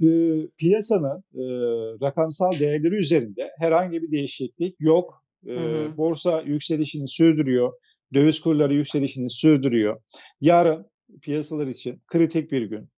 e, piyasanın e, rakamsal değerleri üzerinde herhangi bir değişiklik yok. E, Hı hı. borsa yükselişini sürdürüyor. Döviz kurları yükselişini sürdürüyor. Yarın piyasalar için kritik bir gün.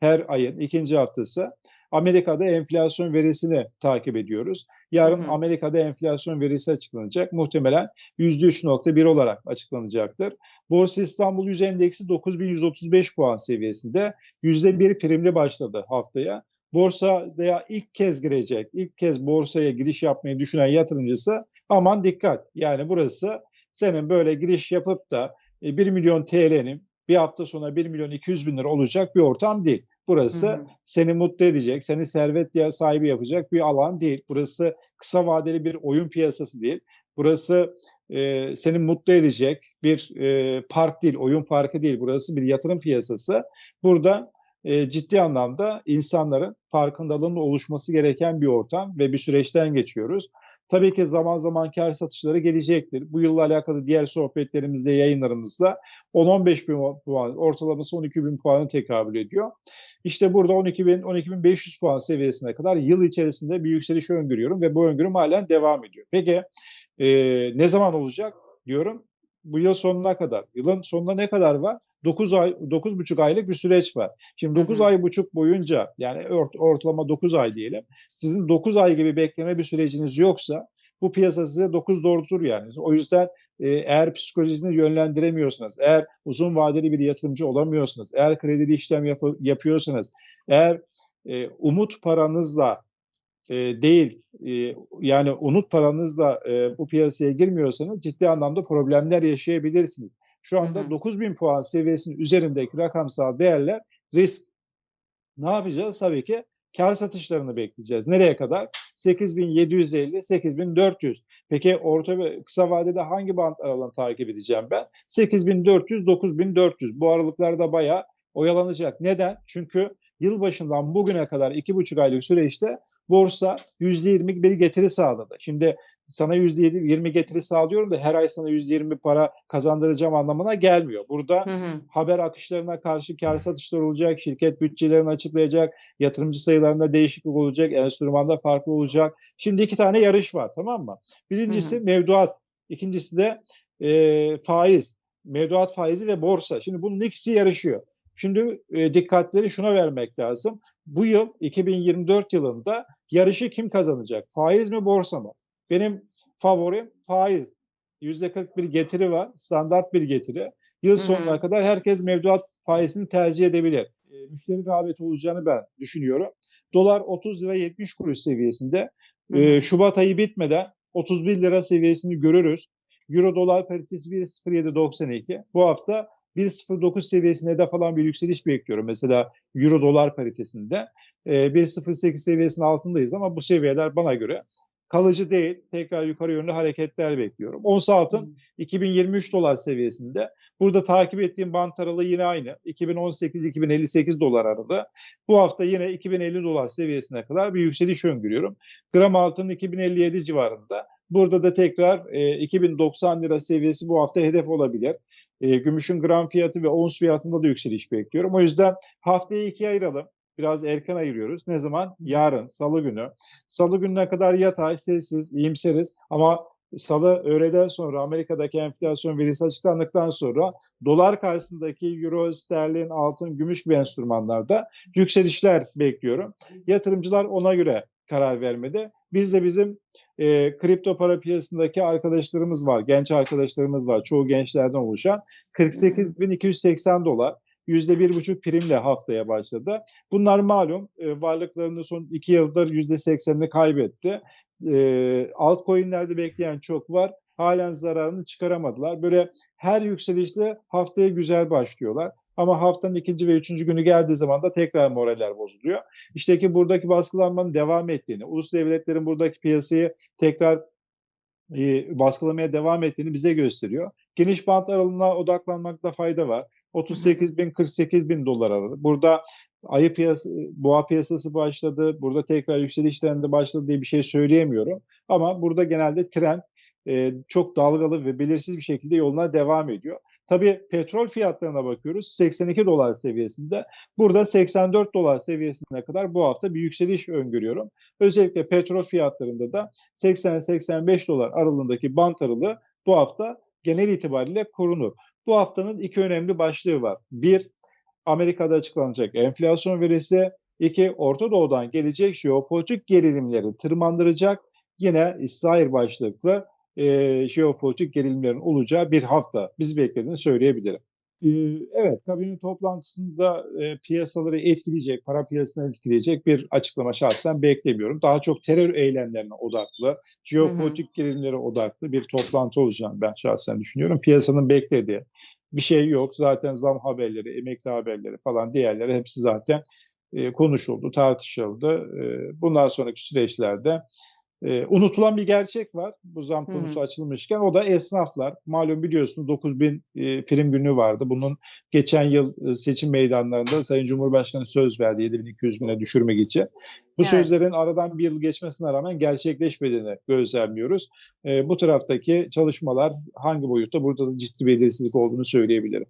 Her ayın ikinci haftası Amerika'da enflasyon verisini takip ediyoruz. Yarın Hı hı. Amerika'da enflasyon verisi açıklanacak. Muhtemelen %3.1 olarak açıklanacaktır. Borsa İstanbul Yüz Endeksi 9135 puan seviyesinde %1 primli başladı haftaya. Borsaya ilk kez girecek, ilk kez borsaya giriş yapmayı düşünen yatırımcısı aman dikkat. Yani burası senin böyle giriş yapıp da e, 1 milyon TL'nin bir hafta sonra 1 milyon 200 bin lira olacak bir ortam değil. Burası Hı hı. seni mutlu edecek, seni servet sahibi yapacak bir alan değil. Burası kısa vadeli bir oyun piyasası değil. Burası e, seni mutlu edecek bir e, park değil, oyun parkı değil. Burası bir yatırım piyasası. Burada e, ciddi anlamda insanların farkındalığının oluşması gereken bir ortam ve bir süreçten geçiyoruz. Tabii ki zaman zaman kar satışları gelecektir. Bu yılla alakalı diğer sohbetlerimizde, yayınlarımızda 10-15 bin puan, ortalaması 12 bin puanı tekabül ediyor. İşte burada 12 bin, 12 bin 500 puan seviyesine kadar yıl içerisinde bir yükseliş öngörüyorum ve bu öngörüm halen devam ediyor. Peki e, ne zaman olacak diyorum? Bu yıl sonuna kadar. Yılın sonuna ne kadar var? 9 ay, 9,5 aylık bir süreç var. Şimdi Hı 9 hı. ay buçuk boyunca yani ort- ortalama 9 ay diyelim. Sizin 9 ay gibi bekleme bir süreciniz yoksa bu piyasa size 9 doğrultur yani. O yüzden e, eğer psikolojisini yönlendiremiyorsanız, eğer uzun vadeli bir yatırımcı olamıyorsanız, eğer kredili işlem yapı- yapıyorsanız, eğer e, umut paranızla e, değil e, yani unut paranızla e, bu piyasaya girmiyorsanız ciddi anlamda problemler yaşayabilirsiniz. Şu anda hı. 9000 puan seviyesinin üzerindeki rakamsal değerler risk. Ne yapacağız? Tabii ki kar satışlarını bekleyeceğiz. Nereye kadar? 8750, 8400. Peki orta ve kısa vadede hangi bant aralığını takip edeceğim ben? 8400, 9400. Bu aralıklarda bayağı oyalanacak. Neden? Çünkü yılbaşından bugüne kadar iki buçuk aylık süreçte borsa %20 bir getiri sağladı. Şimdi sana %20 getiri sağlıyorum da her ay sana %20 para kazandıracağım anlamına gelmiyor. Burada Hı hı. haber akışlarına karşı kar satışları olacak, şirket bütçelerini açıklayacak, yatırımcı sayılarında değişiklik olacak, enstrümanda farklı olacak. Şimdi iki tane yarış var tamam mı? Birincisi Hı hı. mevduat, ikincisi de e, faiz. Mevduat faizi ve borsa. Şimdi bunun ikisi yarışıyor. Şimdi e, dikkatleri şuna vermek lazım. Bu yıl 2024 yılında yarışı kim kazanacak? Faiz mi borsa mı? Benim favorim faiz. %40 bir getiri var. Standart bir getiri. Yıl sonuna kadar herkes mevduat faizini tercih edebilir. E, müşteri rağbeti olacağını ben düşünüyorum. Dolar 30 lira 70 kuruş seviyesinde. Hı E. Şubat ayı bitmeden 31 lira seviyesini görürüz. Euro dolar paritesi 1.0792. Bu hafta 1.09 seviyesine de falan bir yükseliş bekliyorum. Mesela Euro dolar paritesinde e, 1.08 seviyesinin altındayız ama bu seviyeler bana göre kalıcı değil. Tekrar yukarı yönlü hareketler bekliyorum. Ons altın 2023 dolar seviyesinde. Burada takip ettiğim bant aralığı yine aynı. 2018-2058 dolar aralığı. Bu hafta yine 2050 dolar seviyesine kadar bir yükseliş öngörüyorum. Gram altın 2057 civarında. Burada da tekrar e, 2090 lira seviyesi bu hafta hedef olabilir. E, gümüşün gram fiyatı ve ons fiyatında da yükseliş bekliyorum. O yüzden haftayı ikiye ayıralım. Biraz erken ayırıyoruz. Ne zaman? Yarın, salı günü. Salı gününe kadar yatay, sessiz, iyimseriz. Ama salı öğleden sonra Amerika'daki enflasyon verisi açıklandıktan sonra dolar karşısındaki euro, sterlin, altın, gümüş gibi enstrümanlarda yükselişler bekliyorum. Yatırımcılar ona göre karar vermedi. Biz de bizim e, kripto para piyasasındaki arkadaşlarımız var, genç arkadaşlarımız var, çoğu gençlerden oluşan 48.280 dolar. %1,5 primle haftaya başladı. Bunlar malum e, varlıklarını son iki yıldır %80'ini kaybetti. E, altcoin'lerde bekleyen çok var. Halen zararını çıkaramadılar. Böyle her yükselişle haftaya güzel başlıyorlar. Ama haftanın ikinci ve üçüncü günü geldiği zaman da tekrar moraller bozuluyor. İşte ki buradaki baskılanmanın devam ettiğini, ulus devletlerin buradaki piyasayı tekrar e, baskılamaya devam ettiğini bize gösteriyor. Geniş bant aralığına odaklanmakta fayda var. 38 bin 48 bin dolar aralığı. Burada ayı piyası, boğa piyasası başladı. Burada tekrar yükseliş trendi başladı diye bir şey söyleyemiyorum. Ama burada genelde trend e, çok dalgalı ve belirsiz bir şekilde yoluna devam ediyor. Tabii petrol fiyatlarına bakıyoruz. 82 dolar seviyesinde. Burada 84 dolar seviyesine kadar bu hafta bir yükseliş öngörüyorum. Özellikle petrol fiyatlarında da 80-85 dolar aralığındaki bant aralığı bu hafta genel itibariyle korunur. Bu haftanın iki önemli başlığı var. Bir, Amerika'da açıklanacak enflasyon verisi. İki, Orta Doğu'dan gelecek jeopolitik gerilimleri tırmandıracak. Yine İsrail başlıklı e, jeopolitik gerilimlerin olacağı bir hafta bizi beklediğini söyleyebilirim. Ee, Evet, kabine toplantısında e, piyasaları etkileyecek, para piyasasını etkileyecek bir açıklama şahsen beklemiyorum. Daha çok terör eylemlerine odaklı, jeopolitik gerilimlere odaklı bir toplantı olacağını ben şahsen düşünüyorum. Piyasanın beklediği bir şey yok. Zaten zam haberleri, emekli haberleri falan diğerleri hepsi zaten e, konuşuldu, tartışıldı. E, bundan sonraki süreçlerde e, unutulan bir gerçek var. Bu zam konusu hı. açılmışken o da esnaflar. Malum biliyorsunuz 9000 e, prim günü vardı. Bunun geçen yıl e, seçim meydanlarında Sayın Cumhurbaşkanı söz verdi 7200 güne düşürmek için. Bu Evet. sözlerin aradan bir yıl geçmesine rağmen gerçekleşmediğini gözlemliyoruz. E, bu taraftaki çalışmalar hangi boyutta burada da ciddi belirsizlik olduğunu söyleyebilirim.